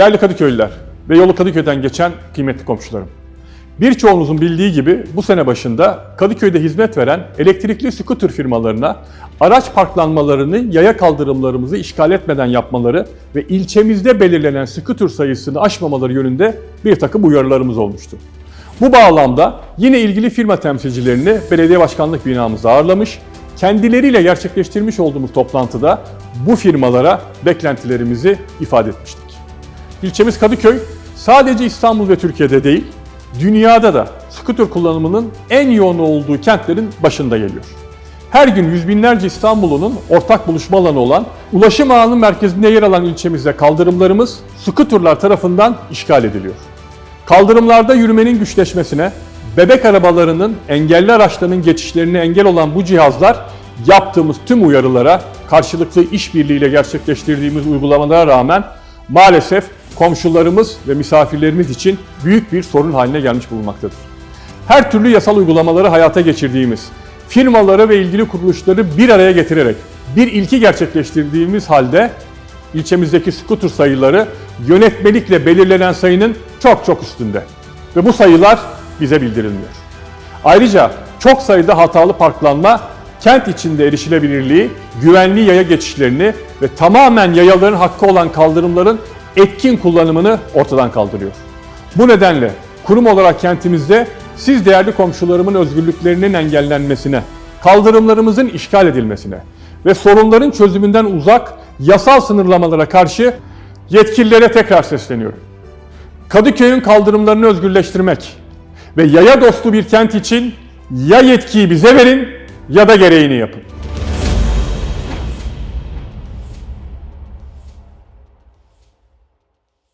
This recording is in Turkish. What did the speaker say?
Değerli Kadıköylüler ve yolu Kadıköy'den geçen kıymetli komşularım. Birçoğunuzun bildiği gibi bu sene başında Kadıköy'de hizmet veren elektrikli scooter firmalarına araç parklanmalarını yaya kaldırımlarımızı işgal etmeden yapmaları ve ilçemizde belirlenen scooter sayısını aşmamaları yönünde bir takım uyarılarımız olmuştu. Bu bağlamda yine ilgili firma temsilcilerini belediye başkanlık binamızda ağırlamış, kendileriyle gerçekleştirmiş olduğumuz toplantıda bu firmalara beklentilerimizi ifade etmiştik. İlçemiz Kadıköy sadece İstanbul ve Türkiye'de değil, dünyada da scooter kullanımının en yoğun olduğu kentlerin başında geliyor. Her gün yüz binlerce İstanbul'un ortak buluşma alanı olan, ulaşım ağının merkezinde yer alan ilçemizde kaldırımlarımız scooterlar tarafından işgal ediliyor. Kaldırımlarda yürümenin güçleşmesine, bebek arabalarının, engelli araçlarının geçişlerine engel olan bu cihazlar yaptığımız tüm uyarılara, karşılıklı işbirliğiyle gerçekleştirdiğimiz uygulamalara rağmen maalesef komşularımız ve misafirlerimiz için büyük bir sorun haline gelmiş bulunmaktadır. Her türlü yasal uygulamaları hayata geçirdiğimiz, firmaları ve ilgili kuruluşları bir araya getirerek bir ilki gerçekleştirdiğimiz halde ilçemizdeki scooter sayıları yönetmelikle belirlenen sayının çok çok üstünde. Ve bu sayılar bize bildirilmiyor. Ayrıca çok sayıda hatalı parklanma kent içinde erişilebilirliği, güvenli yaya geçişlerini ve tamamen yayaların hakkı olan kaldırımların etkin kullanımını ortadan kaldırıyor. Bu nedenle kurum olarak kentimizde siz değerli komşularımın özgürlüklerinin engellenmesine, kaldırımlarımızın işgal edilmesine ve sorunların çözümünden uzak yasal sınırlamalara karşı yetkililere tekrar sesleniyorum. Kadıköy'ün kaldırımlarını özgürleştirmek ve yaya dostu bir kent için ya yetkiyi bize verin ya da gereğini yapın.